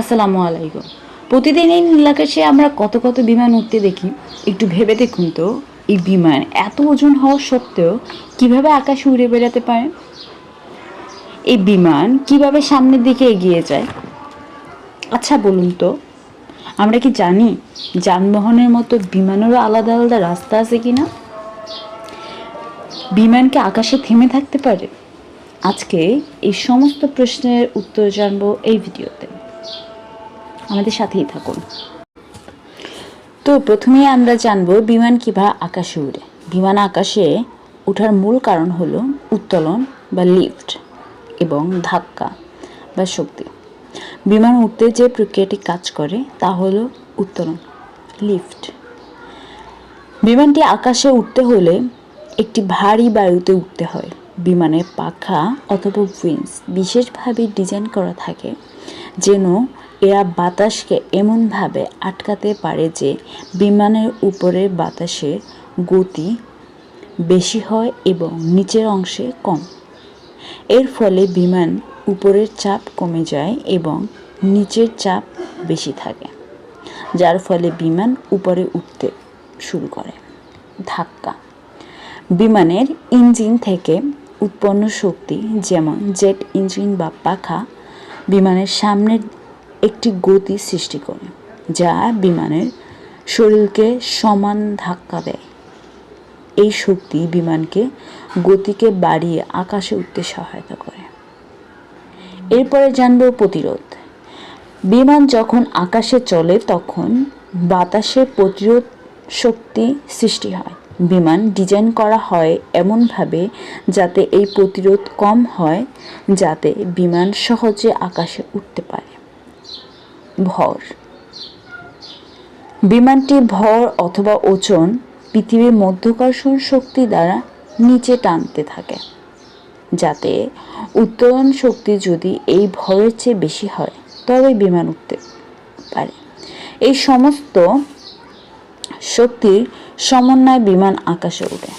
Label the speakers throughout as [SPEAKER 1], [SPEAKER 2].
[SPEAKER 1] আসসালামু আলাইকুম। প্রতিদিন এই নীলাকাশে আমরা কত কত বিমান উঠতে দেখি। একটু ভেবে দেখুন তো, এই বিমান এত ওজন হওয়া সত্ত্বেও কীভাবে আকাশে উড়ে বেড়াতে পারে? এই বিমান কীভাবে সামনের দিকে এগিয়ে যায়? আচ্ছা বলুন তো, আমরা কি জানি যানবাহনের মতো বিমানেরও আলাদা আলাদা রাস্তা আছে কি না বিমান কি আকাশে থেমে থাকতে পারে? আজকে এই সমস্ত প্রশ্নের উত্তর জানব এই ভিডিওতে। আমাদের সাথেই থাকুন। তো প্রথমেই আমরা জানব বিমান কীভাবে আকাশে উড়ে। বিমান আকাশে ওঠার মূল কারণ হলো উত্তোলন বা লিফট এবং ধাক্কা বা শক্তি। বিমান উঠতে যে প্রক্রিয়াটি কাজ করে তা হলো উত্তোলন লিফট বিমানটি আকাশে উঠতে হলে একটি ভারী বায়ুতে উঠতে হয়। বিমানের পাখা অথবা উইংস বিশেষভাবে ডিজাইন করা থাকে যেন এরা বাতাসকে এমনভাবে আটকাতে পারে যে বিমানের উপরের বাতাসের গতি বেশি হয় এবং নিচের অংশে কম। এর ফলে বিমান উপরের চাপ কমে যায় এবং নিচের চাপ বেশি থাকে, যার ফলে বিমান উপরে উঠতে শুরু করে। ধাক্কা। বিমানের ইঞ্জিন থেকে উৎপন্ন শক্তি যেমন জেট ইঞ্জিন বা পাখা বিমানের সামনের একটি গতি সৃষ্টি করে, যা বিমানের শরীরকে সমান ধাক্কা দেয়। এই শক্তি বিমানকে গতিকে বাড়িয়ে আকাশে উঠতে সহায়তা করে। এরপরে জানব প্রতিরোধ। বিমান যখন আকাশে চলে, তখন বাতাসে প্রতিরোধ শক্তি সৃষ্টি হয়। বিমান ডিজাইন করা হয় এমনভাবে যাতে এই প্রতিরোধ কম হয়, যাতে বিমান সহজে আকাশে উঠতে পারে। ভর। বিমানটি ভর অথবা ওজন পৃথিবীর মধ্যাকর্ষণ শক্তি দ্বারা নিচে টানতে থাকে, যাতে উত্তোলন শক্তি যদি এই ভরের চেয়ে বেশি হয়, তবে বিমান উঠতে পারে। এই সমস্ত শক্তির সমন্বয় বিমান আকাশে উঠে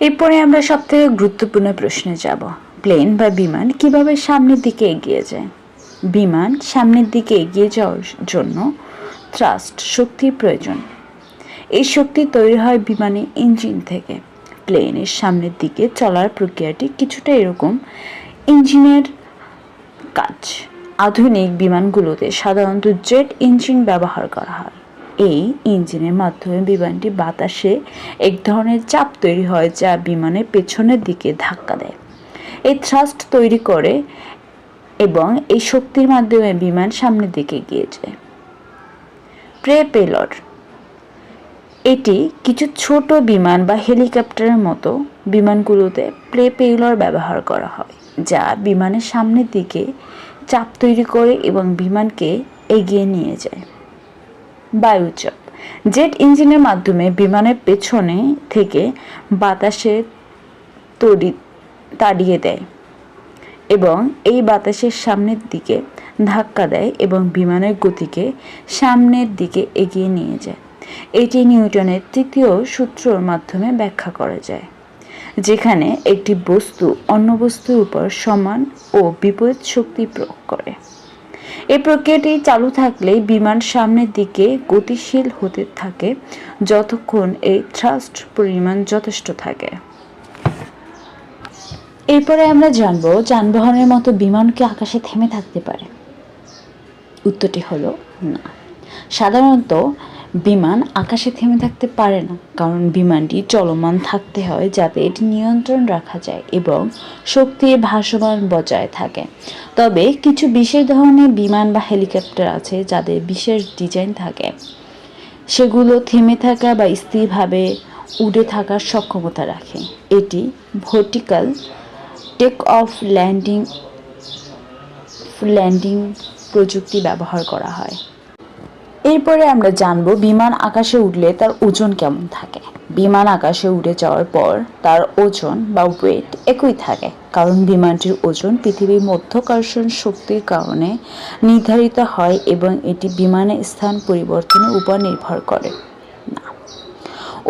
[SPEAKER 1] এরপরে আমরা সবথেকে গুরুত্বপূর্ণ প্রশ্নে যাব। প্লেন বা বিমান কীভাবে সামনের দিকে এগিয়ে যায়? বিমান সামনের দিকে এগিয়ে যাওয়ার জন্য থ্রাস্ট শক্তির প্রয়োজন। এই শক্তি তৈরি হয় বিমানে ইঞ্জিন থেকে। প্লেনের সামনের দিকে চলার প্রক্রিয়াটি কিছুটা এরকম। ইঞ্জিনের কাজ। আধুনিক বিমানগুলোতে সাধারণত জেট ইঞ্জিন ব্যবহার করা হয়। এই ইঞ্জিনের মাধ্যমে বিমানটি বাতাসে এক ধরনের চাপ তৈরি হয় যা বিমানের পেছনের দিকে ধাক্কা দেয়। এই থ্রাস্ট তৈরি করে এবং এই শক্তির মাধ্যমে বিমান সামনের দিকে এগিয়ে যায় প্রে পেলর এটি কিছু ছোট বিমান বা হেলিকপ্টারের মতো বিমানগুলোতে প্লে পেইলর ব্যবহার করা হয়, যা বিমানের সামনের দিকে চাপ তৈরি করে এবং বিমানকে এগিয়ে নিয়ে যায়। বায়ুচাপ, জেট ইঞ্জিনের মাধ্যমে বিমানের পেছনে থেকে বাতাসে তড়ি, তাড়িয়ে দেয়। এবং এই বাতাসের সামনের দিকে ধাক্কা দেয় এবং বিমানের গতিকে সামনের দিকে এগিয়ে নিয়ে যায়। এটি নিউটনের তৃতীয় সূত্রর মাধ্যমে ব্যাখ্যা করা যায়, যেখানে একটি বস্তু অন্য বস্তুর উপর সমান ও বিপরীত শক্তি প্রয়োগ করে। এই প্রক্রিয়াটি চালু থাকলে বিমান সামনের দিকে গতিশীল হতে থাকে যতক্ষণ এই থ্রাস্ট পরিমাণ যথেষ্ট থাকে। এরপরে আমরা জানব যানবাহনের মতো বিমান কি আকাশে থেমে থাকতে পারে। উত্তরটি হলো না। সাধারণত বিমান আকাশে থেমে থাকতে পারে না, কারণ বিমানটি চলমান থাকতে হয় যাতে এটি নিয়ন্ত্রণ রাখা যায় এবং শক্তির ভাসমান বজায় থাকে। তবে কিছু বিশেষ ধরনের বিমান বা হেলিকপ্টার আছে যাদের বিশেষ ডিজাইন থাকে। সেগুলো থেমে থাকা বা স্থিরভাবে উড়ে থাকার সক্ষমতা রাখে। এটি vertical take off landing landing প্রযুক্তি ব্যবহার করা হয়। এরপরে আমরা জানব বিমান আকাশে উঠলে তার ওজন কেমন থাকে। বিমান আকাশে উড়ে যাওয়ার পর তার ওজন বা ওয়েট একই থাকে, কারণ বিমানটির ওজন পৃথিবীর মধ্যাকর্ষণ শক্তির কারণে নির্ধারিত হয় এবং এটি বিমানের স্থান পরিবর্তনের উপর নির্ভর করে। না।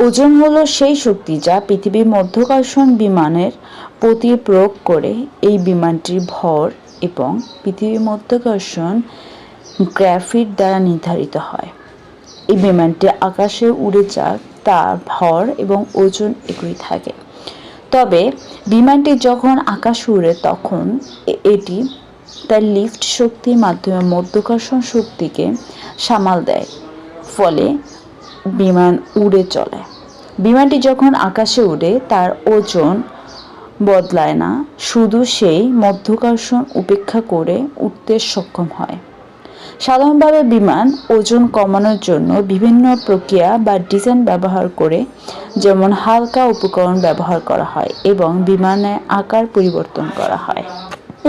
[SPEAKER 1] ওজন হলো সেই শক্তি যা পৃথিবীর মধ্যাকর্ষণ বিমানের প্রতি প্রয়োগ করে এই বিমানটির ভর এবং পৃথিবীর মধ্যাকর্ষণ গ্রাফিট দ্বারা নির্ধারিত হয়। এই বিমানটি আকাশে উড়ে যাক, তার ভর এবং ওজন একই থাকে। তবে বিমানটি যখন আকাশে উড়ে, তখন এটি তার লিফট শক্তির মাধ্যমে মধ্যাকর্ষণ শক্তিকে সামাল দেয়, ফলে বিমান উড়ে চলে। বিমানটি যখন আকাশে উড়ে, তার ওজন বদলায় না। শুধু সেই মধ্যাকর্ষণ উপেক্ষা করে উঠতে সক্ষম হয়। সাধারণভাবে বিমান ওজন কমানোর জন্য বিভিন্ন প্রক্রিয়া বা ডিজাইন ব্যবহার করে যেমন হালকা উপকরণ ব্যবহার করা হয় এবং বিমানের আকার পরিবর্তন করা হয়।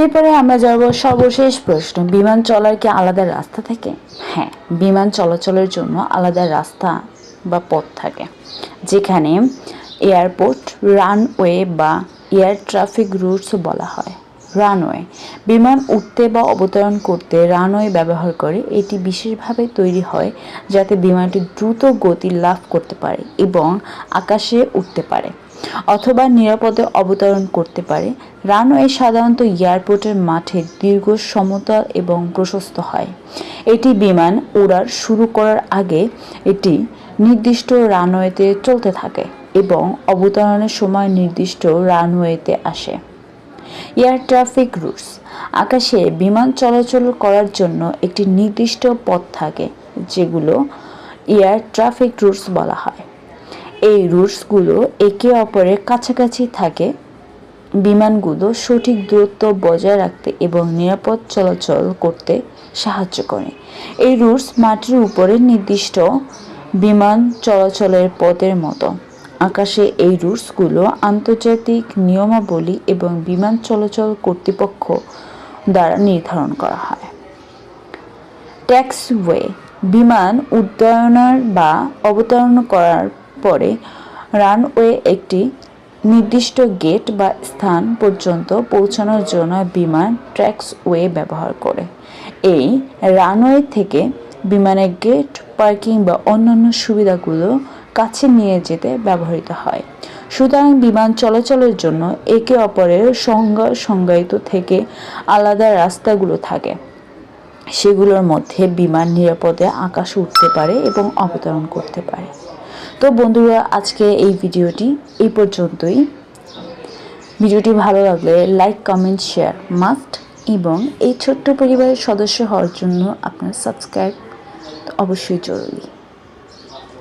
[SPEAKER 1] এরপরে আমরা যাব সর্বশেষ প্রশ্ন, বিমান চলার কি আলাদা রাস্তা থাকে? হ্যাঁ বিমান চলাচলের জন্য আলাদা রাস্তা বা পথ থাকে, যেখানে এয়ারপোর্ট, রানওয়ে বা এয়ার ট্রাফিক রুটস বলা হয়। রানওয়ে, বিমান উঠতে বা অবতরণ করতে রানওয়ে ব্যবহার করে এটি বিশেষভাবে তৈরি হয় যাতে বিমানটি দ্রুত গতি লাভ করতে পারে এবং আকাশে উঠতে পারে অথবা নিরাপদে অবতরণ করতে পারে। রানওয়ে সাধারণত এয়ারপোর্টের মাঠে দীর্ঘ সমতল এবং প্রশস্ত হয়। এটি বিমান উড়ার শুরু করার আগে এটি নির্দিষ্ট রানওয়েতে চলতে থাকে। এবং অবতরণের সময় নির্দিষ্ট রানওয়েতে আসে। এয়ার ট্রাফিক রুটস আকাশে বিমান চলাচল করার জন্য একটি নির্দিষ্ট পথ থাকে, যেগুলো এয়ার ট্রাফিক রুটস বলা হয়। এই রুটসগুলো একে অপরের কাছাকাছি থাকে। বিমানগুলো সঠিক দূরত্ব বজায় রাখতে এবং নিরাপদ চলাচল করতে সাহায্য করে। এই রুটস মাটির উপরে নির্দিষ্ট বিমান চলাচলের পথের মতো। আকাশে এই রুটসগুলো আন্তর্জাতিক নিয়মাবলী এবং বিমান চলাচল কর্তৃপক্ষ দ্বারা নির্ধারণ করা হয়। ট্যাক্সওয়ে বিমান উড্ডয়নের বা অবতরণ করার পরে রানওয়ে একটি নির্দিষ্ট গেট বা স্থান পর্যন্ত পৌঁছানোর জন্য বিমান ট্র্যাক্সওয়ে ব্যবহার করে। এই রানওয়ে থেকে বিমানের গেট, পার্কিং বা অন্যান্য সুবিধাগুলো কাছে নিয়ে যেতে ব্যবহৃত হয়। সুতরাং বিমান চলাচলের জন্য একে অপরের সংজ্ঞা সংজ্ঞায়িত থেকে আলাদা রাস্তাগুলো থাকে। সেগুলোর মধ্যে বিমান নিরাপদে আকাশে উঠতে পারে এবং অবতরণ করতে পারে। তো বন্ধুরা, আজকে এই ভিডিওটি এই পর্যন্তই। ভিডিওটি ভালো লাগলে লাইক কমেন্ট শেয়ার মাস্ট এবং এই ছোট্ট পরিবারের সদস্য হওয়ার জন্য আপনার সাবস্ক্রাইব অবশ্যই জরুরি।